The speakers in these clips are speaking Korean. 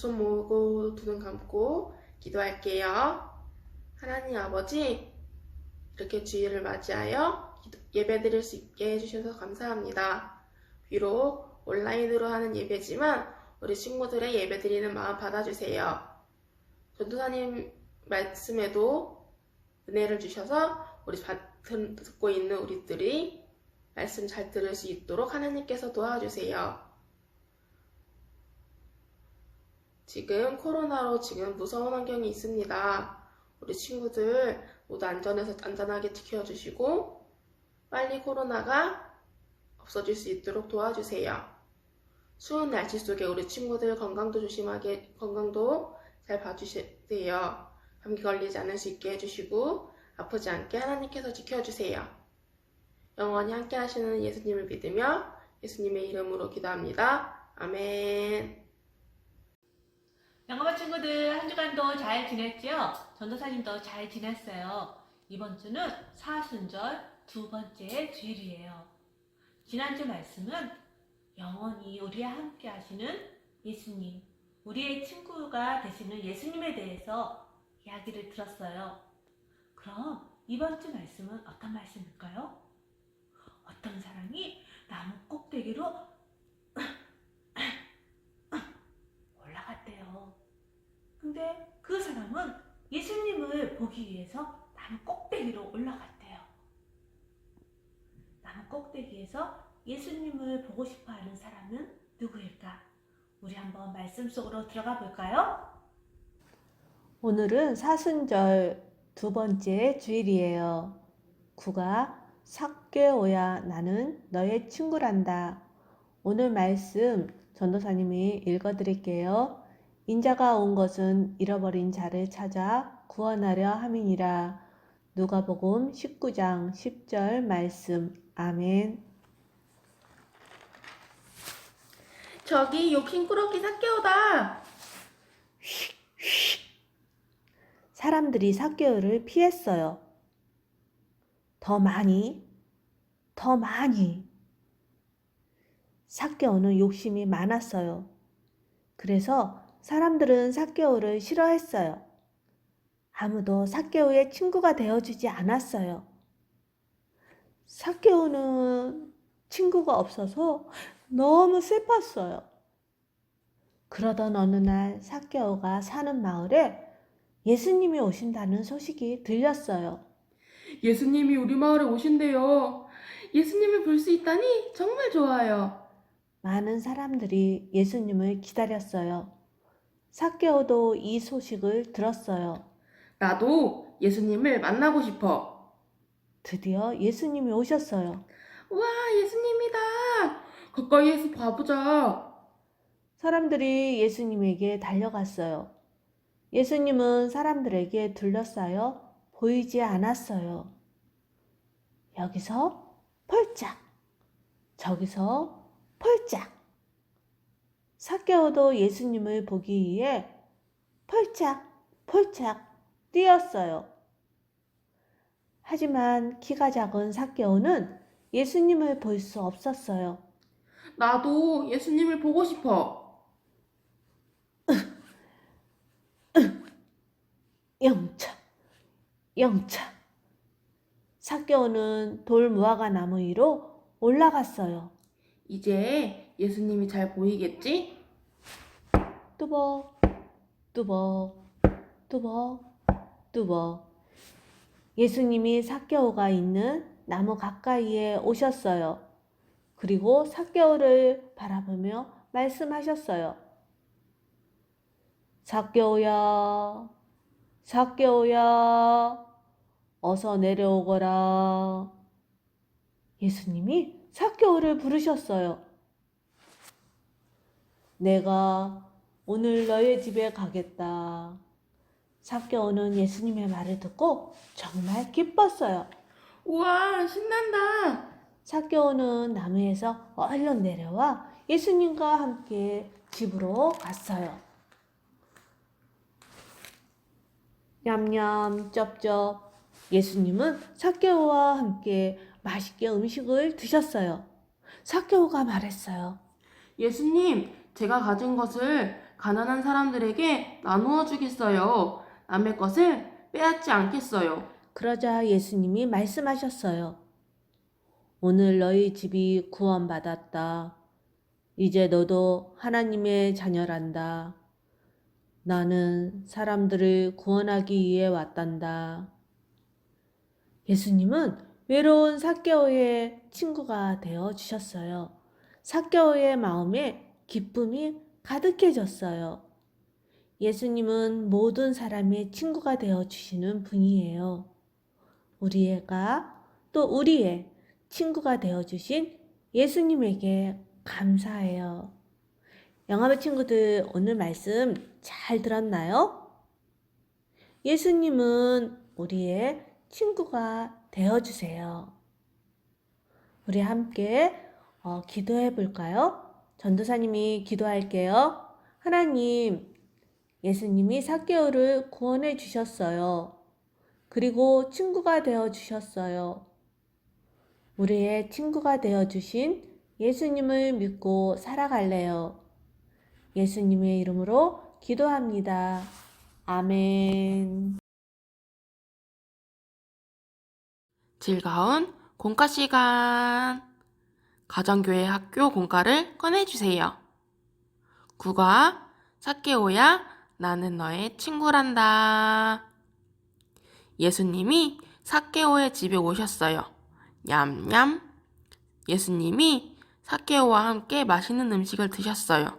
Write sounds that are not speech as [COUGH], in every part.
두 눈 감고 기도할게요. 하나님 아버지, 이렇게 주일을 맞이하여 기도- 예배 드릴 수 있게 해주셔서 감사합니다. 비록 온라인으로 하는 예배지만 우리 친구들의 예배 드리는 마음 받아주세요. 전도사님 말씀에도 은혜를 주셔서 우리 받- 듣고 있는 우리들이 말씀 잘 들을 수 있도록 하나님께서 도와주세요. 지금 코로나로 지금 무서운 환경이 있습니다. 우리 친구들 모두 안전해서 안전하게 지켜주시고 빨리 코로나가 없어질 수 있도록 도와주세요. 추운 날씨 속에 우리 친구들 건강도 조심하게 건강도 잘 봐주세요. 감기 걸리지 않을 수 있게 해주시고 아프지 않게 하나님께서 지켜주세요. 영원히 함께 하시는 예수님을 믿으며 예수님의 이름으로 기도합니다. 아멘. 영어반 친구들 한 주간도 잘 지냈죠? 전도사님도 잘 지냈어요. 이번 주는 사순절 두 번째 주일이에요. 지난주 말씀은 영원히 우리와 함께 하시는 예수님, 우리의 친구가 되시는 예수님에 대해서 이야기를 들었어요. 그럼 이번 주 말씀은 어떤 말씀일까요? 어떤 사람이 나무 꼭대기로 올라갔대요. 근데 그 사람은 예수님을 보기 위해서 나무 꼭대기로 올라갔대요. 나무 꼭대기에서 예수님을 보고 싶어 하는 사람은 누구일까? 우리 한번 말씀 속으로 들어가 볼까요? 오늘은 사순절 두 번째 주일이에요. 구가 삭개오야 나는 너의 친구란다. 오늘 말씀 전도사님이 읽어드릴게요. 인자가 온 것은 잃어버린 자를 찾아 구원하려 함이니라. 누가복음 19장 10절 말씀. 아멘. 저기 욕심 꾸러기 사케오다. 사람들이 삭개오를 피했어요. 더 많이, 더 많이. 삭개오는 욕심이 많았어요. 그래서 사람들은 삭개오를 싫어했어요. 아무도 삭개오의 친구가 되어주지 않았어요. 삭개오는 친구가 없어서 너무 슬펐어요. 그러던 어느 날 삭개오가 사는 마을에 예수님이 오신다는 소식이 들렸어요. 예수님이 우리 마을에 오신대요. 예수님을 볼 수 있다니 정말 좋아요. 많은 사람들이 예수님을 기다렸어요. 삭개오도 이 소식을 들었어요. 나도 예수님을 만나고 싶어. 드디어 예수님이 오셨어요. 와, 예수님이다. 가까이에서 봐보자. 사람들이 예수님에게 달려갔어요. 예수님은 사람들에게 둘러싸여 보이지 않았어요. 여기서 펄짝, 저기서 펄짝. 삭개오도 예수님을 보기 위해 펄짝, 펄짝 뛰었어요. 하지만 키가 작은 삭개오는 예수님을 볼 수 없었어요. 나도 예수님을 보고 싶어. [LAUGHS] 영차, 영차. 삭개오는 돌 무화과 나무 위로 올라갔어요. 이제 예수님이 잘 보이겠지? 뚜벅, 뚜벅, 뚜벅, 뚜벅. 예수님이 삭개오가 있는 나무 가까이에 오셨어요. 그리고 삭개오를 바라보며 말씀하셨어요. 삭개오야, 삭개오야, 어서 내려오거라. 예수님이 삭개오를 부르셨어요. 내가 오늘 너의 집에 가겠다. 삭개오는 예수님의 말을 듣고 정말 기뻤어요. 우와, 신난다. 삭개오는 나무에서 얼른 내려와 예수님과 함께 집으로 갔어요. 냠냠 쩝쩝 예수님은 삭개오와 함께 맛있게 음식을 드셨어요. 삭개오가 말했어요. 예수님, 제가 가진 것을 가난한 사람들에게 나누어 주겠어요. 남의 것을 빼앗지 않겠어요. 그러자 예수님이 말씀하셨어요. 오늘 너희 집이 구원받았다. 이제 너도 하나님의 자녀란다. 나는 사람들을 구원하기 위해 왔단다. 예수님은 외로운 사개오의 친구가 되어 주셨어요. 사개오의 마음에 기쁨이 가득해졌어요. 예수님은 모든 사람의 친구가 되어 주시는 분이에요. 우리가 또 우리의 친구가 되어 주신 예수님에게 감사해요. 영화부 친구들 오늘 말씀 잘 들었나요? 예수님은 우리의 친구가 되어 주세요. 우리 함께 어, 기도해 볼까요? 전도사님이 기도할게요. 하나님, 예수님이 사개오를 구원해 주셨어요. 그리고 친구가 되어 주셨어요. 우리의 친구가 되어 주신 예수님을 믿고 살아갈래요. 예수님의 이름으로 기도합니다. 아멘. 즐거운 공과 시간. 가정교회 학교 공과를 꺼내주세요. 국어, 사케오야, 나는 너의 친구란다. 예수님이 사케오의 집에 오셨어요. 냠냠. 예수님이 사케오와 함께 맛있는 음식을 드셨어요.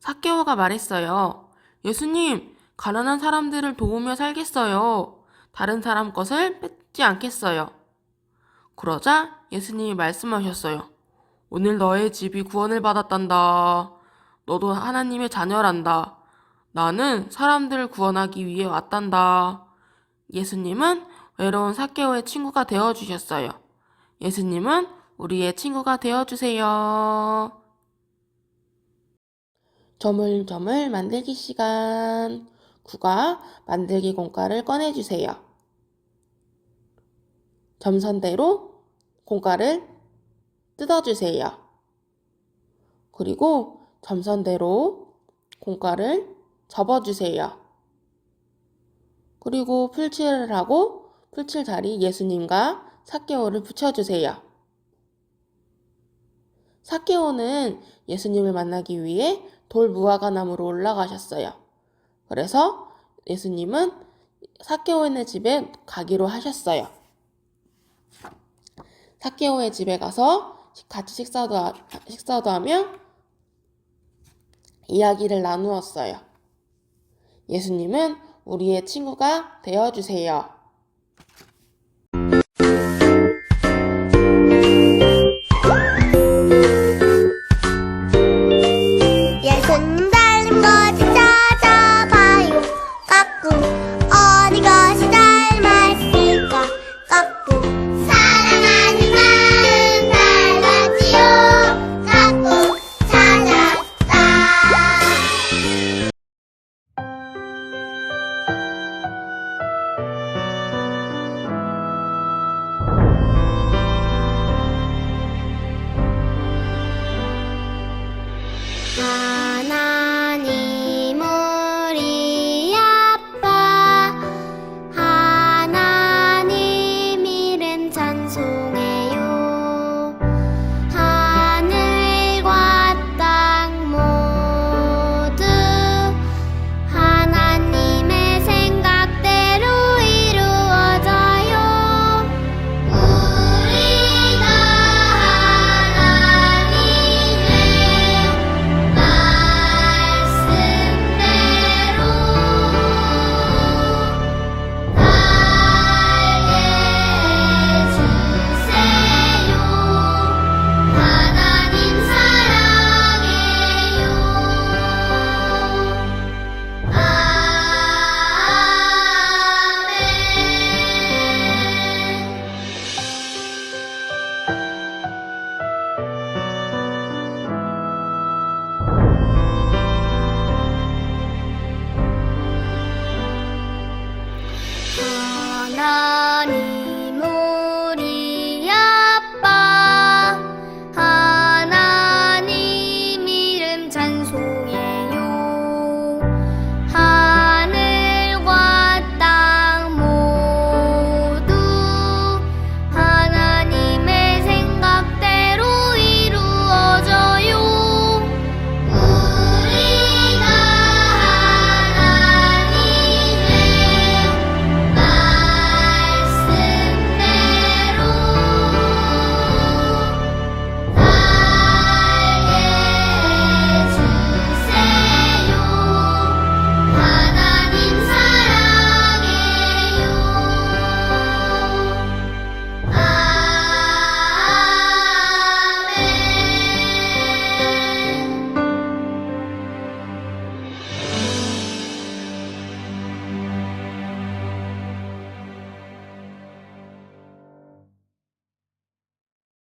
사케오가 말했어요. 예수님, 가난한 사람들을 도우며 살겠어요. 다른 사람 것을 뺏지 않겠어요. 그러자 예수님이 말씀하셨어요. 오늘 너의 집이 구원을 받았단다. 너도 하나님의 자녀란다. 나는 사람들을 구원하기 위해 왔단다. 예수님은 외로운 사케오의 친구가 되어 주셨어요. 예수님은 우리의 친구가 되어 주세요. 조물조물 만들기 시간. 국어 만들기 공과를 꺼내 주세요. 점선대로 공과를 뜯어주세요. 그리고 점선대로 공과를 접어주세요. 그리고 풀칠을 하고 풀칠 자리 예수님과 사개오를 붙여주세요. 사개오는 예수님을 만나기 위해 돌 무화과 나무로 올라가셨어요. 그래서 예수님은 사개오의 집에 가기로 하셨어요. 사케오의 집에 가서 같이 식사도, 하- 식사도 하며 이야기를 나누었어요. 예수님은 우리의 친구가 되어주세요.